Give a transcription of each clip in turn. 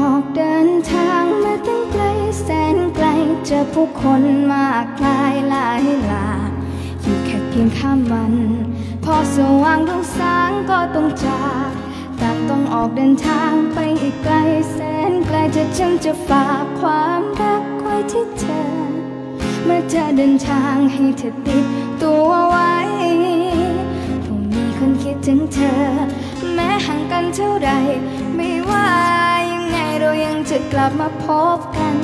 อกเดินทางมาตั้งไกลแสนไกลเจอผู้คนมากมายหลายหลากอยู่แค่เพียงข้ามวัน พอสว่างดวงสางก็ต้องจากต่างต้องออกเดินทางไปอีกไกลแสนไกลจะฉันจะฝากความรักไว้ที่เธอ เมื่อเธอเดินทางให้เธอติดตัวไว้คงมีคนคิดถึงเธอ แม้ห่างกันเท่าไรไม่ว่า จะกลับมาพบกัน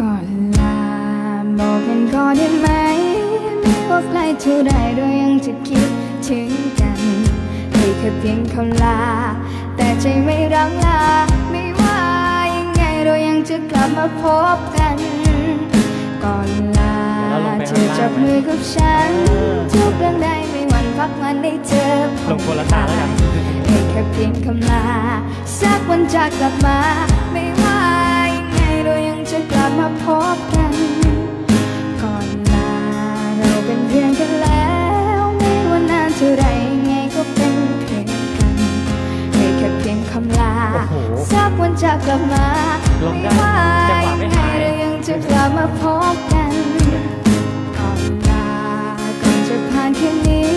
ก่อนลาบอกกันก่อนได้ไหมไม่ว่าใกล้เท่าไรเรายังจะคิดถึงกันให้แค่เพียงคำลา แต่ใจไม่รังลา ยังไงเรายังจะกลับมาพบกัน ก่อนลาเธอจับมือกับฉัน ทุกเรื่องใดไม่หวั่นพักมันได้เจอลงคนละทางแล้วกันให้แค่เพียงคำลาสักวันจะกลับมา ไม่ว่ายังไงเรายังจะกลับมาพบกัน ก่อนลาเราเป็นเพื่อนกันแล้วไม่ว่านานเท่าไรยังไงก็เป็นเพื่อนกันให้แค่เพียงคำลาโอ้โหสักวันจะกลับมา ลงไม่ได้จังหวะไม่ยังไงหายเรายังจะกลับมาพบกันก่อนลาก่อนจะผ่านแค่นี้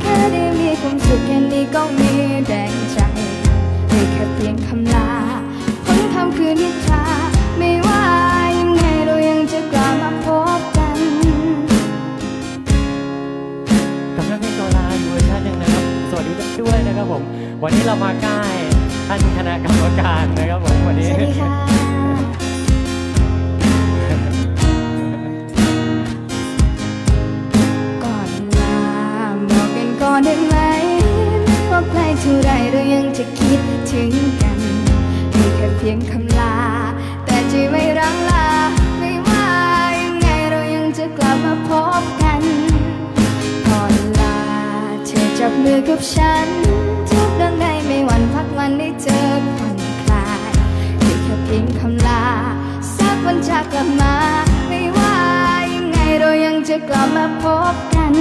แค่ได้มีความสุขแค่นี้ก็มีแรงใจให้แค่เพียงคำลาพ้นคำคืนนิทราไม่ว่ายังไงเรายังจะกลับมาพบกันกับนักเพลงโซลาอยู่เวอร์ชันหนึ่งนะครับสวัสดีด้วยนะครับผม วันนี้เรามาใกล้ท่านคณะกรรมการนะครับผมวันนี้ อนก่อได้ไหมว่าใกลเท่าไรเรายังจะคิดถึงกันให้แค่เพียงคำลา แต่ใจไม่รังลา ไม่ว่ายังไงเรายังจะกลับมาพบกันก่อนลา เธอจับมือกับฉัน ทุกเรื่องใดไม่หวั่นพักวันได้เจอผ่อนคลายให้แค่เพียงคำลาสักวันจะกลับมา ไม่ว่ายังไงเรายังจะกลับมาพบกัน